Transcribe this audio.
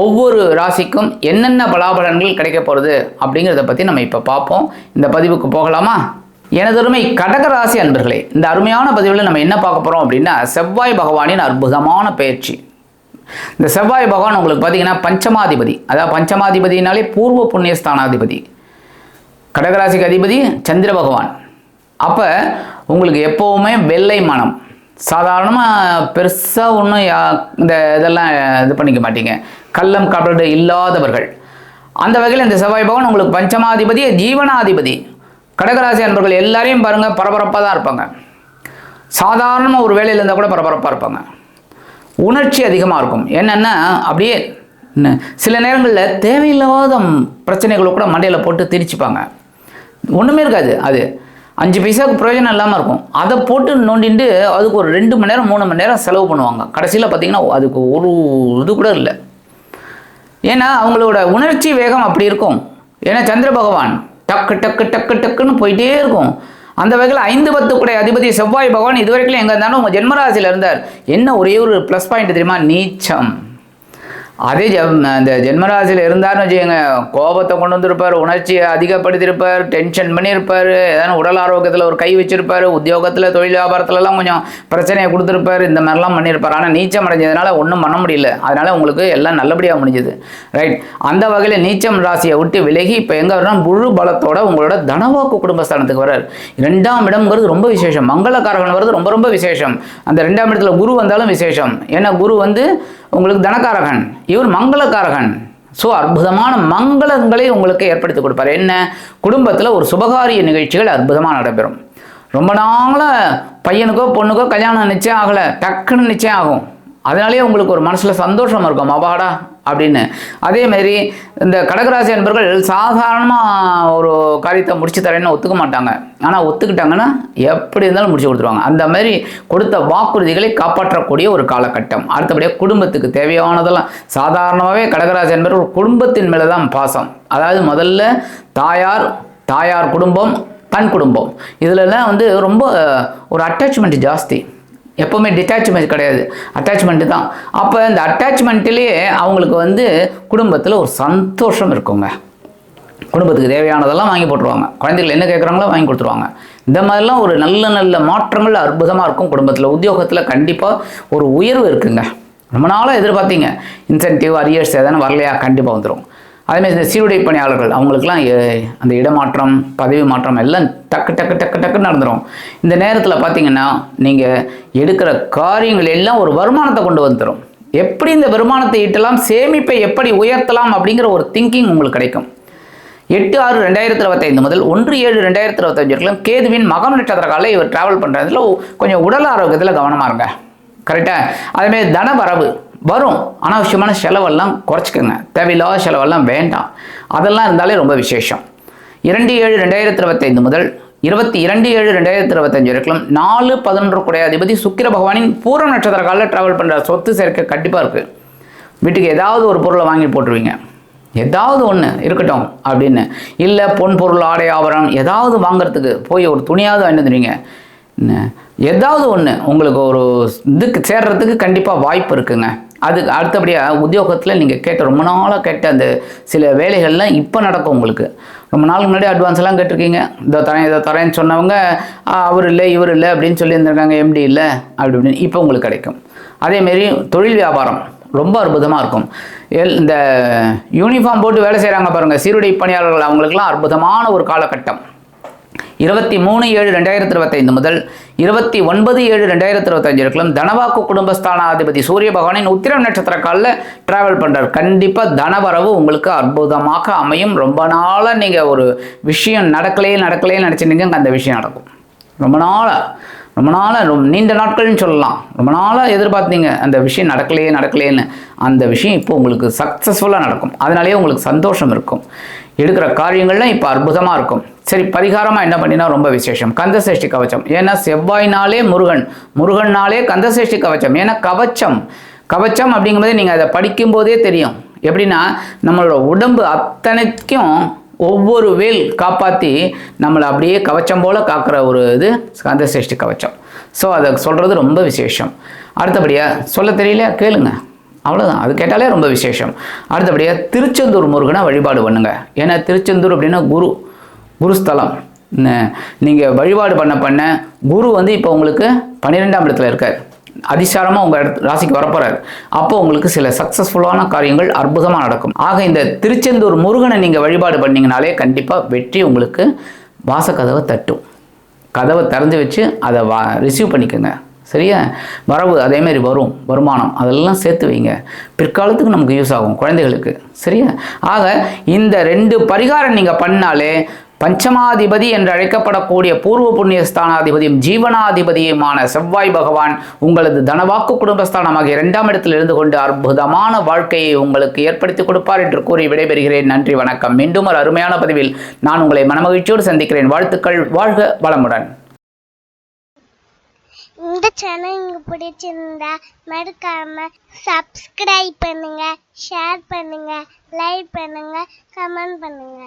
ஒவ்வொரு ராசிக்கும் என்னென்ன பலாபலன்கள் கிடைக்க போகிறது அப்படிங்கிறத பற்றி நம்ம இப்போ பார்ப்போம். இந்த பதிவுக்கு போகலாமா? எனதருமை கடக ராசி அன்பர்களே இந்த அருமையான பதிவில் நம்ம என்ன பார்க்க போகிறோம் அப்படின்னா செவ்வாய் பகவானின் அற்புதமான பயிற்சி. இந்த செவ்வாய் பகவான் உங்களுக்கு பார்த்தீங்கன்னா பஞ்சமாதிபதி. அதாவது பஞ்சமாதிபதினாலே பூர்வ புண்ணியஸ்தானாதிபதி கடகராசிக்கு அதிபதி சந்திர பகவான். அப்போ உங்களுக்கு எப்போவுமே வெள்ளை மனம். சாதாரணமாக பெருசாக ஒன்றும் இந்த இதெல்லாம் இது பண்ணிக்க மாட்டீங்க. கள்ளம் கபடு இல்லாதவர்கள். அந்த வகையில் இந்த செவ்வாய் பகவான் உங்களுக்கு பஞ்சமாதிபதி ஜீவனாதிபதி. கடகராசி அன்பர்கள் எல்லாரையும் பாருங்கள் பரபரப்பாக தான் இருப்பாங்க. சாதாரணமாக ஒரு வேலையில் இருந்தால் கூட பரபரப்பாக இருப்பாங்க. உணர்ச்சி அதிகமாக இருக்கும். என்னென்னா அப்படியே சில நேரங்களில் தேவையில்லாத பிரச்சனைகளை கூட மண்டையில் போட்டு திரிச்சுப்பாங்க ஒன்றுமே இருக்காது அது. அஞ்சு பைசாவுக்கு பிரயோஜனம் இல்லாமல் இருக்கும். அதை போட்டு நோண்டிட்டு அதுக்கு ஒரு ரெண்டு மணி நேரம் மூணு மணி நேரம் செலவு பண்ணுவாங்க. கடைசியில் பார்த்தீங்கன்னா அதுக்கு ஒரு இது கூட இல்லை. ஏன்னா அவங்களோட உணர்ச்சி வேகம் அப்படி இருக்கும். ஏன்னா சந்திர பகவான் டக்கு டக்கு டக்கு டக்குன்னு போயிட்டே இருக்கும். அந்த வகையில் ஐந்து பத்து கூட அதிபதி செவ்வாய் பகவான் இதுவரைக்கும் எங்கே இருந்தாலும் உங்கள் ஜென்மராசியில் இருந்தார். என்ன ஒரே ஒரு ப்ளஸ் பாயிண்ட் தெரியுமா? நீச்சம். அதே ஜெம் அந்த ஜென்மராசியில் இருந்தார்னு வச்சுக்கோங்க கோபத்தை கொண்டு வந்திருப்பார் உணர்ச்சியை அதிகப்படுத்தியிருப்பார் டென்ஷன் பண்ணியிருப்பார் ஏதாவது உடல் ஆரோக்கியத்தில் ஒரு கை வச்சிருப்பார் உத்தியோகத்தில் தொழில் வியாபாரத்துலலாம் கொஞ்சம் பிரச்சனையை கொடுத்துருப்பார் இந்த மாதிரிலாம் பண்ணியிருப்பார். ஆனால் நீச்சம் அடைஞ்சதுனால ஒன்றும் பண்ண முடியல. அதனால் உங்களுக்கு எல்லாம் நல்லபடியாக முடிஞ்சுது. ரைட் அந்த வகையில் நீச்சம் ராசியை விட்டு விலகி இப்போ எங்கே வரணும் முழு பலத்தோட உங்களோட தனவாக்கு குடும்பஸ்தானத்துக்கு வர்றார். ரெண்டாம் இடம்ங்கிறது ரொம்ப விசேஷம். மங்களக்காரகன் வர்றது ரொம்ப ரொம்ப விசேஷம். அந்த ரெண்டாம் இடத்துல குரு வந்தாலும் விசேஷம். ஏன்னா குரு வந்து உங்களுக்கு தனக்காரகன் இவர் மங்களக்காரகன். ஸோ அற்புதமான மங்களங்களை உங்களுக்கு ஏற்படுத்தி கொடுப்பார். என்ன? குடும்பத்தில் ஒரு சுபகாரிய நிகழ்ச்சிகள் அற்புதமாக நடைபெறும். ரொம்ப நாளாக பையனுக்கோ பொண்ணுக்கோ கல்யாணம் நிச்சயம் ஆகலை. டக்குன்னு நிச்சயம் ஆகும். அதனாலேயே உங்களுக்கு ஒரு மனசில் சந்தோஷம் இருக்கும். அப்பாடா அப்படின்னு. அதே மாதிரி இந்த கடகராசி என்பர்கள் சாதாரணமாக ஒரு காரியத்தை முடிச்சு தரேன்னு ஒத்துக்க மாட்டாங்க. ஆனால் ஒத்துக்கிட்டாங்கன்னா எப்படி இருந்தாலும் முடிச்சு கொடுத்துருவாங்க. அந்த மாதிரி கொடுத்த வாக்குறுதிகளை காப்பாற்றக்கூடிய ஒரு காலகட்டம். அடுத்தபடியாக குடும்பத்துக்கு தேவையானதெல்லாம். சாதாரணமாகவே கடகராசி என்பவர்கள் குடும்பத்தின் மேலே தான் பாசம். அதாவது முதல்ல தாயார் தாயார் குடும்பம் தன் குடும்பம். இதுலலாம் வந்து ரொம்ப ஒரு அட்டாச்மெண்ட் ஜாஸ்தி. எப்போவுமே டிட்டாச்மெண்ட் கிடையாது. அட்டாச்மெண்ட்டு தான். அப்போ இந்த அட்டாச்மெண்ட்லேயே அவங்களுக்கு வந்து குடும்பத்தில் ஒரு சந்தோஷம் இருக்குங்க. குடும்பத்துக்கு தேவையானதெல்லாம் வாங்கி போட்டுருவாங்க. குழந்தைகள் என்ன கேட்குறாங்களோ வாங்கி கொடுத்துருவாங்க. இந்த மாதிரிலாம் ஒரு நல்ல நல்ல மாற்றங்கள் அற்புதமாக இருக்கும் குடும்பத்தில். உத்தியோகத்தில் கண்டிப்பாக ஒரு உயர்வு இருக்குங்க. ரொம்ப நாளாக எதிர்பார்த்தீங்க. இன்சென்டிவ் அரியர்ஸ் எதனா வரலையா? கண்டிப்பாக வந்துடும் அதேமாதிரி இந்த சீருடை பணியாளர்கள் அவங்களுக்குலாம் அந்த இடமாற்றம் பதவி மாற்றம் எல்லாம் டக்கு டக்கு டக்கு டக்குன்னு நடந்துடும் இந்த நேரத்தில் பார்த்தீங்கன்னா நீங்கள் எடுக்கிற காரியங்கள் எல்லாம் ஒரு வருமானத்தை கொண்டு வந்துடும் எப்படி இந்த வருமானத்தை ஈட்டலாம் சேமிப்பை எப்படி உயர்த்தலாம் அப்படிங்கிற ஒரு திங்கிங் உங்களுக்கு கிடைக்கும். எட்டு ஆறு ரெண்டாயிரத்தி இருபத்தைந்து முதல் ஒன்று ஏழு ரெண்டாயிரத்தி இருபத்தஞ்சு வரைக்கும் கேதுவின் மகம் நட்சத்திர காலையில் இவர் டிராவல் பண்ணுறதுல கொஞ்சம் உடல் ஆரோக்கியத்தில் கவனமாக இருங்க. கரெக்டாக அதேமாதிரி தன வரவு. வரும். அனாவசியமான செலவெல்லாம் குறைச்சிக்கோங்க. தேவையில்லாத செலவெல்லாம் வேண்டாம். அதெல்லாம் இருந்தாலே ரொம்ப விசேஷம். இரண்டு ஏழு ரெண்டாயிரத்தி இருபத்தைந்து முதல் இருபத்தி இரண்டு ஏழு ரெண்டாயிரத்தி இருபத்தஞ்சு வரைக்கும் நாலு பதினொன்று குடைய அதிபதி சுக்கிர பகவானின் பூர்வ நட்சத்திர காலில் ட்ராவல் பண்ணுற சொத்து சேர்க்கை கண்டிப்பாக இருக்குது வீட்டுக்கு ஏதாவது ஒரு பொருளை வாங்கி போட்டுருவீங்க. ஏதாவது ஒன்று இருக்கட்டும் அப்படின்னு. இல்லை பொன் பொருள் ஆடை ஆபரணம் ஏதாவது வாங்குறதுக்கு போய் ஒரு துணியாவது வாங்கிட்டு வந்துடுவீங்க. என்ன, ஏதாவது ஒன்று உங்களுக்கு ஒரு இதுக்கு சேர்றதுக்கு கண்டிப்பாக வாய்ப்பு இருக்குங்க. அதுக்கு அடுத்தபடியாக உத்தியோகத்தில் நீங்கள் கேட்ட ரொம்ப நாளாக கேட்ட அந்த சில வேலைகள்லாம் இப்போ நடக்கும் உங்களுக்கு. ரொம்ப நாளுக்கு முன்னாடி அட்வான்ஸ் எல்லாம் கேட்டிருக்கீங்க. இதோ தரேன் இதோ தரேன்னு சொன்னவங்க அவர் இல்லை இவர் இல்லை அப்படின்னு சொல்லியிருந்திருக்காங்க எம்டி இல்லை அப்படி இப்படின்னு இப்போ உங்களுக்கு கிடைக்கும். அதேமாரி தொழில் வியாபாரம் ரொம்ப அற்புதமாக இருக்கும். எல் இந்த யூனிஃபார்ம் போட்டு வேலை செய்கிறாங்க பாருங்கள் சீருடை பணியாளர்கள் அவங்களுக்குலாம் அற்புதமான ஒரு காலகட்டம். இருபத்தி மூணு ஏழு ரெண்டாயிரத்தி இருபத்தைந்து முதல் இருபத்தி ஒன்பது ஏழு ரெண்டாயிரத்தி இருபத்தஞ்சு இருக்கலாம் தனவாக்கு குடும்பஸ்தானாதிபதி சூரிய பகவானின் உத்திரம் நட்சத்திர காலில் ட்ராவல் பண்ணுறார் கண்டிப்பாக தனவரவு உங்களுக்கு அற்புதமாக அமையும். ரொம்ப நாளாக நீங்கள் ஒரு விஷயம் நடக்கலையே நடக்கலையே நினச்சிருந்தீங்க அந்த விஷயம் நடக்கும். ரொம்ப நாளாக ரொம்ப நாளாக ரொம்ப நீண்ட நாட்கள்னு சொல்லலாம். ரொம்ப நாளாக எதிர்பார்த்தீங்க அந்த விஷயம் நடக்கலையே நடக்கலையேன்னு. அந்த விஷயம் இப்போ உங்களுக்கு சக்ஸஸ்ஃபுல்லாக நடக்கும். அதனாலேயே உங்களுக்கு சந்தோஷம் இருக்கும். எடுக்கிற காரியங்கள்லாம் இப்போ அற்புதமாக இருக்கும். சரி பரிகாரமாக என்ன பண்ணினா ரொம்ப விசேஷம். கந்தசேஷ்டி கவச்சம். ஏன்னா செவ்வாய்னாலே முருகன். முருகன்னாலே கந்தசேஷ்டி கவச்சம். ஏன்னா கவச்சம். கவச்சம் அப்படிங்கும்போது நீங்கள் அதை படிக்கும்போதே தெரியும். எப்படின்னா நம்மளோட உடம்பு அத்தனைக்கும் ஒவ்வொரு வேல் காப்பாற்றி நம்மளை அப்படியே கவச்சம் போல் காக்கிற ஒரு இது கந்தசஷ்டி கவச்சம். ஸோ அதை சொல்கிறது ரொம்ப விசேஷம். அடுத்தபடியாக சொல்ல தெரியல கேளுங்க. அவ்வளோதான் அது கேட்டாலே ரொம்ப விசேஷம். அடுத்தபடியாக திருச்செந்தூர் முருகனை வழிபாடு பண்ணுங்க. ஏன்னா திருச்செந்தூர் அப்படின்னா குரு குருஸ்தலம் நீங்கள் வழிபாடு பண்ண பண்ண குரு வந்து இப்போ உங்களுக்கு பன்னிரெண்டாம் இடத்துல இருக்கார். அதிசாரமாக உங்கள் இடத்து ராசிக்கு வரப்போறாரு. அப்போ உங்களுக்கு சில சக்ஸஸ்ஃபுல்லான காரியங்கள் அற்புதமாக நடக்கும். ஆக இந்த திருச்செந்தூர் முருகனை நீங்கள் வழிபாடு பண்ணிங்கனாலே கண்டிப்பாக வெற்றி உங்களுக்கு வாசக்கதவை தட்டும். கதவை திறந்து வச்சு அதை வா ரிசீவ் பண்ணிக்கோங்க. சரியா? வரவு அதேமாரி வரும். வருமானம். அதெல்லாம் சேர்த்து வைங்க. பிற்காலத்துக்கு நமக்கு யூஸ் ஆகும். குழந்தைகளுக்கு. சரியா? ஆக இந்த ரெண்டு பரிகாரம் நீங்கள் பண்ணாலே பஞ்சமாதிபதி என்று அழைக்கப்படக்கூடிய பூர்வ புண்ணிய ஸ்தானாதிபதியும் ஜீவனாதிபதியுமான செவ்வாய் பகவான் உங்களது தனவாக்கு குடும்பஸ்தானமாக இரண்டாம் இடத்தில் இருந்து கொண்டு அற்புதமான வாழ்க்கையை உங்களுக்கு ஏற்படுத்தி கொடுப்பார் என்று கூறி விடைபெறுகிறேன். நன்றி வணக்கம். மீண்டும் ஒரு அருமையான பதிவில் நான் உங்களை மனமகிழ்ச்சியோடு சந்திக்கிறேன். வாழ்த்துக்கள். வாழ்க வளமுடன். இந்த சேனல் உங்களுக்கு பிடிச்சிருந்தா மறக்காம சப்ஸ்கிரைப் பண்ணுங்க ஷேர் பண்ணுங்க லைக் பண்ணுங்க கமெண்ட் பண்ணுங்க.